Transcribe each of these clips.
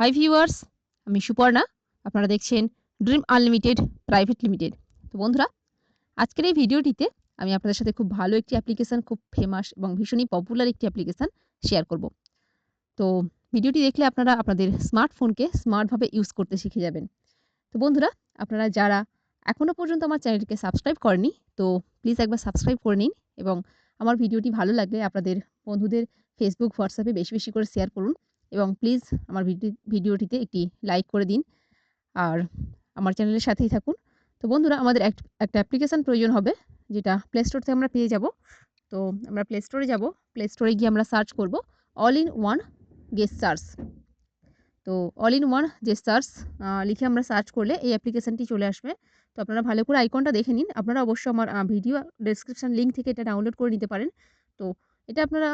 Hi viewers আমি সুপর্ণা। আপনারা দেখছেন ড্রিম আনলিমিটেড প্রাইভেট লিমিটেড তো বন্ধুরা, আজকের এই ভিডিওটিতে আমি আপনাদের সাথে খুব ভালো একটি অ্যাপ্লিকেশান খুব ফেমাস এবং ভীষণই পপুলার একটি অ্যাপ্লিকেশান শেয়ার করব। তো ভিডিওটি দেখলে আপনারা আপনাদের স্মার্টফোনকে স্মার্টভাবে ইউজ করতে শিখে যাবেন। তো বন্ধুরা, আপনারা যারা এখনও পর্যন্ত আমার চ্যানেলটিকে সাবস্ক্রাইব করেনি তো প্লিজ একবার সাবস্ক্রাইব করে নিন এবং আমার ভিডিওটি ভালো লাগলে আপনাদের বন্ধুদের ফেসবুক হোয়াটসঅ্যাপে বেশি বেশি করে শেয়ার করুন। এবং প্লিজ আমার ভিডি ভিডিওটিতে একটি লাইক করে দিন। আর আমার চ্যানেলের সাথেই থাকুন। তো বন্ধুরা, আমাদের এক, একটা অ্যাপ্লিকেশান প্রয়োজন হবে, যেটা প্লে স্টোর থেকে আমরা পেয়ে যাব। তো আমরা প্লে স্টোরে যাব। প্লে স্টোরে গিয়ে আমরা সার্চ করব all in one guest search তো all in one guest search লিখে আমরা সার্চ করলে এই অ্যাপ্লিকেশানটি চলে আসবে। তো আপনারা ভালো করে আইকনটা দেখে নিন। আপনারা অবশ্যই আমার ভিডিও ডেসক্রিপশান লিঙ্ক থেকে এটা ডাউনলোড করে নিতে পারেন। তো এটা আপনারা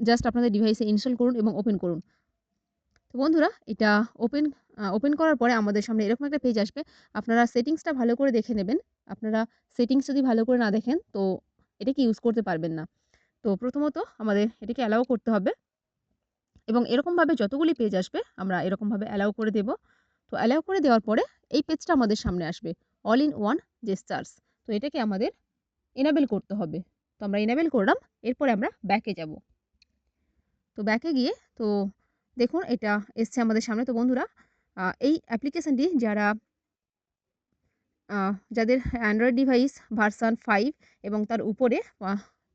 জাস্ট আপনাদের ডিভাইসে ইনস্টল করুন এবং ওপেন করুন। তো বন্ধুরা, এটা ওপেন ওপেন করার পরে আমাদের সামনে এরকম একটা পেজ আসবে। আপনারা সেটিংসটা ভালো করে দেখে নেবেন। আপনারা সেটিংস যদি ভালো করে না দেখেন, তো এটাকে ইউজ করতে পারবেন না। তো প্রথমত আমাদের এটাকে অ্যালাউ করতে হবে। এবং এরকমভাবে যতগুলি পেজ আসবে, আমরা এরকমভাবে অ্যালাউ করে দেব। তো অ্যালাউ করে দেওয়ার পরে এই পেজটা আমাদের সামনে আসবে। অল ইন ওয়ান জেস্টার্স তো এটাকে আমাদের এনাবেল করতে হবে। তো আমরা এনাবেল করলাম, এরপরে আমরা ব্যাকে যাব। তো ব্যাকে গিয়ে, তো দেখুন, এটা এসছে আমাদের সামনে। তো বন্ধুরা এই অ্যাপ্লিকেশানটি যারা যাদের অ্যান্ড্রয়েড ডিভাইস ভার্সান ফাইভ এবং তার উপরে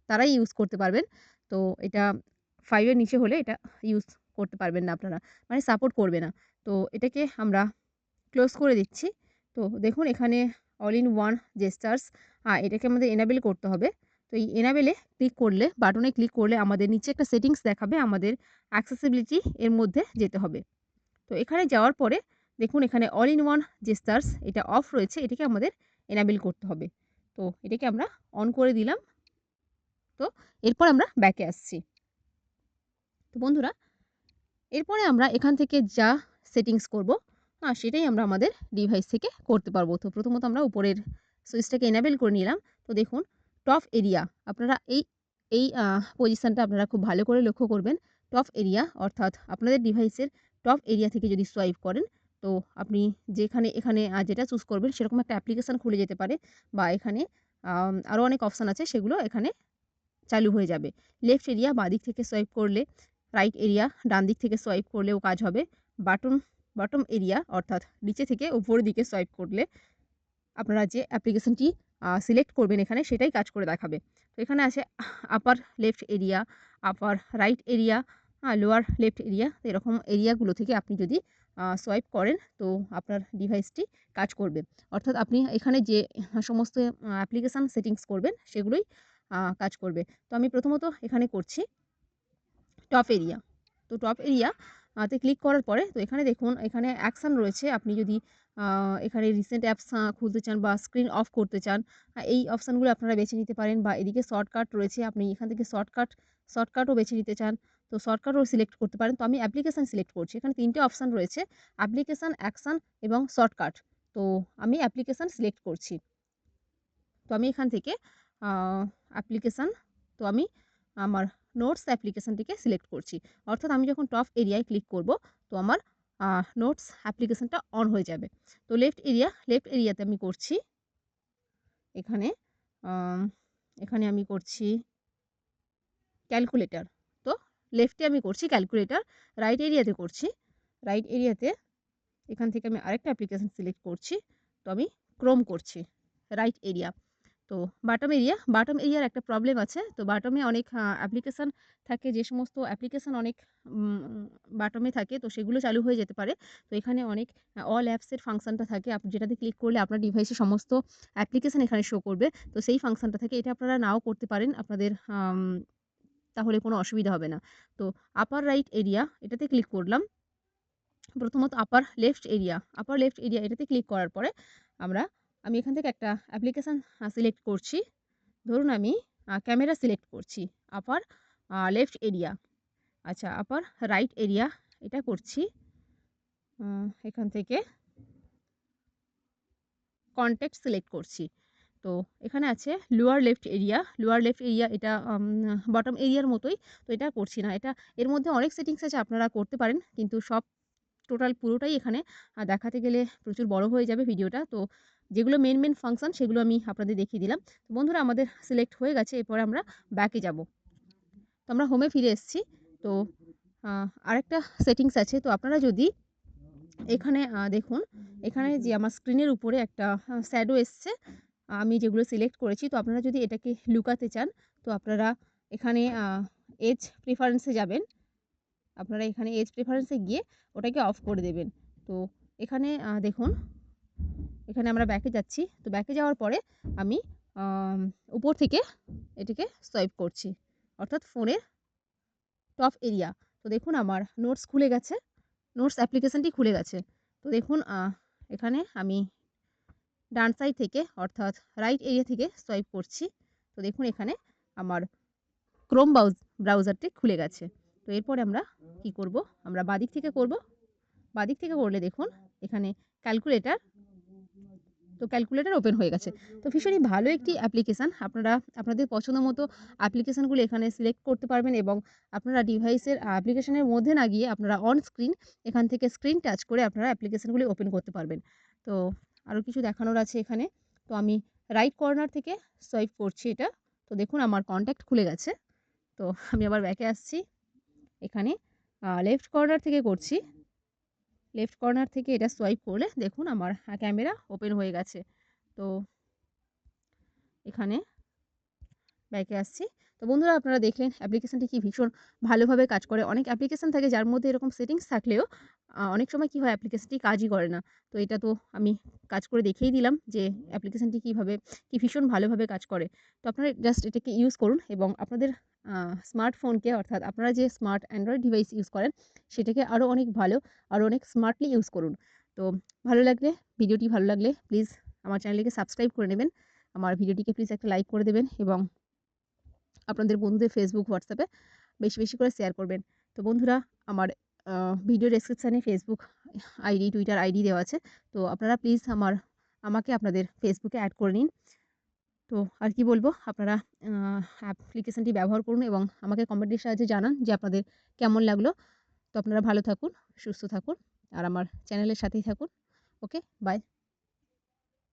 তারাই ইউজ করতে পারবেন। তো এটা ফাইভের নিচে হলে এটা ইউজ করতে পারবেন না আপনারা। মানে সাপোর্ট করবে না। তো এটাকে আমরা ক্লোজ করে দিচ্ছি। তো দেখুন, এখানে অল ইন ওয়ান জেস্টার্স এটাকে আমাদের এনাবেল করতে হবে। তো এই এনাবেলে ক্লিক করলে বাটনে ক্লিক করলে আমাদের নিচে একটা সেটিংস দেখাবে, আমাদের অ্যাক্সেসিবিলিটি এর মধ্যে যেতে হবে। তো এখানে যাওয়ার পরে দেখুন এখানে অল ইন ওয়ান যে জেস্টার্স এটা অফ রয়েছে, এটাকে আমাদের এনাবেল করতে হবে। তো এটাকে আমরা অন করে দিলাম। তো এরপর আমরা ব্যাকে আসছি। তো বন্ধুরা, এরপরে আমরা এখান থেকে যা সেটিংস করব হ্যাঁ সেটাই আমরা আমাদের ডিভাইস থেকে করতে পারব। তো প্রথমত আমরা উপরের সুইচটাকে এনাবেল করে নিলাম। তো দেখুন টপ এরিয়া আপনারা এই এই পজিশানটা আপনারা খুব ভালো করে লক্ষ্য করবেন। টপ এরিয়া অর্থাৎ আপনাদের ডিভাইসের টপ এরিয়া থেকে যদি সোয়াইপ করেন, তো আপনি যেখানে, এখানে যেটা চুজ করবেন সেরকম একটা অ্যাপ্লিকেশান খুলে যেতে পারে বা এখানে আরও অনেক অপশান আছে সেগুলো এখানে চালু হয়ে যাবে। লেফট এরিয়া বাঁ দিক থেকে সোয়াইপ করলে রাইট এরিয়া ডান দিক থেকে সোয়াইপ করলেও কাজ হবে। বাটন বটম এরিয়া অর্থাৎ নিচে থেকে উপরের দিকে সোয়াইপ করলে আপনারা যে অ্যাপ্লিকেশানটি সিলেক্ট করবেন এখানে, সেটাই কাজ করে দেখাবে। তো এখানে আছে upper left area upper right area lower left area এরকম এরিয়াগুলো থেকে আপনি যদি সোয়াইপ করেন, তো আপনার ডিভাইসটি কাজ করবে। অর্থাৎ আপনি এখানে যে সমস্ত অ্যাপ্লিকেশান সেটিংস করবেন, সেগুলোই কাজ করবে। তো আমি প্রথমত এখানে করছি টপ এরিয়া তো টপ এরিয়া তে ক্লিক করার পরে তো এখানে দেখুন, এখানে অ্যাকশান রয়েছে। আপনি যদি এখানে রিসেন্ট অ্যাপস খুলতে চান বা স্ক্রিন অফ করতে চান এই অপশানগুলো আপনারা বেছে নিতে পারেন বা এদিকে শর্টকাট রয়েছে, আপনি এখান থেকে শর্টকাট শর্টকাটও বেছে নিতে চান। তো শর্টকাটও সিলেক্ট করতে পারেন। তো আমি অ্যাপ্লিকেশান সিলেক্ট করছি। এখানে তিনটে অপশান রয়েছে অ্যাপ্লিকেশান অ্যাকশান এবং শর্টকাট তো আমি অ্যাপ্লিকেশান সিলেক্ট করছি। তো আমি এখান থেকে অ্যাপ্লিকেশান তো আমি আমার নোটস অ্যাপ্লিকেশানটিকে সিলেক্ট করছি। অর্থাৎ আমি যখন টপ এরিয়ায় ক্লিক করব, তো আমার নোটস অ্যাপ্লিকেশানটা অন হয়ে যাবে। তো লেফট এরিয়া লেফট এরিয়াতে আমি করছি। এখানে এখানে আমি করছি ক্যালকুলেটার তো লেফটে আমি করছি ক্যালকুলেটার রাইট এরিয়াতে করছি। রাইট এরিয়াতে এখান থেকে আমি আরেকটা অ্যাপ্লিকেশান সিলেক্ট করছি। তো আমি ক্রোম করছি। রাইট এরিয়া তো বাটম এরিয়া বাটম এরিয়ার একটা প্রবলেম আছে। তো বাটমে অনেক অ্যাপ্লিকেশান থাকে, যে সমস্ত অ্যাপ্লিকেশান অনেক বাটমে থাকে, তো সেগুলো চালু হয়ে যেতে পারে। তো এখানে অনেক অল অ্যাপসের ফাংশানটা থাকে। যেটাতে ক্লিক করলে আপনার ডিভাইসে সমস্ত অ্যাপ্লিকেশান এখানে শো করবে। তো সেই ফাংশানটা থাকে এটা আপনারা নাও করতে পারেন। আপনাদের তাহলে কোনো অসুবিধা হবে না। তো আপার রাইট এরিয়া এটাতে ক্লিক করলাম। প্রথমত upper left area upper left area এটাতে ক্লিক করার পরে আমরা আমি এখান থেকে একটা অ্যাপ্লিকেশান সিলেক্ট করছি। ধরুন আমি ক্যামেরা সিলেক্ট করছি। আপার লেফট এরিয়া আচ্ছা আপার রাইট এরিয়া এটা করছি। এখান থেকে কন্ট্যাক্ট সিলেক্ট করছি। তো এখানে আছে lower left area lower left area এটা বটম এরিয়ার মতোই। তো এটা করছি না। এটা, এর মধ্যে অনেক সেটিংস আছে, আপনারা করতে পারেন। কিন্তু সব টোটাল পুরোটাই এখানে দেখাতে গেলে প্রচুর বড় হয়ে যাবে ভিডিওটা। তো যেগুলো মেন মেন ফাংশন সেগুলো আমি আপনাদের দেখিয়ে দিলাম। তো বন্ধুরা আমাদের সিলেক্ট হয়ে গেছে। এরপরে আমরা ব্যাকে যাব। তো আমরা হোমে ফিরে এসেছি। তো আরেকটা সেটিংস আছে। তো আপনারা যদি এখানে দেখুন, এখানে যে আমার স্ক্রিনের উপরে একটা আ শ্যাডো এসছে। আমি যেগুলো সিলেক্ট করেছি। তো আপনারা যদি এটাকে লুকাতে চান তো আপনারা এখানে এজ প্রেফারেন্স যাবেন। আপনারা এখানে এজ প্রেফারেন্স গিয়ে ওটাকে অফ করে দেবেন। তো এখানে দেখুন, এখানে আমরা ব্যাকে যাচ্ছি। তো ব্যাকে যাওয়ার পরে আমি উপর থেকে এটিকে সোয়াইপ করছি। অর্থাৎ ফোনের টপ এরিয়া। তো দেখুন আমার নোটস খুলে গেছে। নোটস অ্যাপ্লিকেশনটি খুলে গেছে। তো দেখুন এখানে আমি ডান সাইড থেকে অর্থাৎ রাইট এরিয়া থেকে সোয়াইপ করছি। তো দেখুন এখানে আমার ক্রোম ব্রাউজ ব্রাউজারটি খুলে গেছে। তো এরপরে আমরা কি করব? আমরা বাঁদিক থেকে করব। বাঁদিক থেকে করলে দেখুন, এখানে ক্যালকুলেটর তো ক্যালকুলেটার ওপেন হয়ে গেছে। তো ভীষণই ভালো একটি অ্যাপ্লিকেশান আপনারা, আপনাদের পছন্দ মতো অ্যাপ্লিকেশনগুলো এখানে সিলেক্ট করতে পারবেন এবং আপনারা ডিভাইসের অ্যাপ্লিকেশনের মধ্যে না গিয়ে আপনারা অন স্ক্রিন এখান থেকে স্ক্রিন টাচ করে আপনারা অ্যাপ্লিকেশানগুলি ওপেন করতে পারবেন। তো আরও কিছু দেখানোর আছে এখানে। তো আমি রাইট কর্নার থেকে সোয়াইপ করছি এটা। তো দেখুন আমার কন্ট্যাক্ট খুলে গেছে। তো আমি আবার ব্যাকে আসছি। এখানে লেফট কর্নার থেকে করছি। লেফট কর্নার থেকে এটা সোয়াইপ করলে দেখুন আমার ক্যামেরা ওপেন হয়ে গেছে। তো এখানে ব্যাকে আসছি। তো বন্ধুরা আপনারা দেখলেন অ্যাপ্লিকেশনটি কি ভীষণ ভালোভাবে কাজ করে। অনেক অ্যাপ্লিকেশন থাকে যার মধ্যে এরকম সেটিংস থাকলেও অনেক সময় কি হয় অ্যাপ্লিকেশনটি কাজই করে না। তো এটা তো আমি কাজ করে দেখিয়েই দিলাম যে অ্যাপ্লিকেশনটি কীভাবে, কি ভীষণ ভালোভাবে কাজ করে। তো আপনারা জাস্ট এটাকে ইউজ করুন এবং আপনাদের স্মার্টফোনকে অর্থাৎ আপনারা যে স্মার্ট অ্যান্ড্রয়েড ডিভাইস ইউজ করেন সেটাকে আরও অনেক ভালো, আরও অনেক স্মার্টলি ইউজ করুন। তো ভালো লাগলে ভিডিওটি ভালো লাগলে প্লিজ আমার চ্যানেলটিকে সাবস্ক্রাইব করে নেবেন। আমার ভিডিওটিকে প্লিজ একটা লাইক করে দেবেন এবং আপনাদের বন্ধুদের ফেসবুক, হোয়াটসঅ্যাপে বেশি, বেশি করে শেয়ার করবেন। তো বন্ধুরা আমার ভিডিও ডেসক্রিপশনে ফেসবুক আইডি, টুইটার আইডি দেওয়া আছে। তো আপনারা প্লিজ আমার আমাকে আপনাদের ফেসবুকে অ্যাড করে নিন। তো আর কি বলব আপনারা অ্যাপ্লিকেশানটি ব্যবহার করুন এবং আমাকে কমেন্টের সাহায্যে জানান যে আপনাদের কেমন লাগল। তো আপনারা ভালো থাকুন, সুস্থ থাকুন আর আমার চ্যানেলের সাথেই থাকুন। Okay, bye.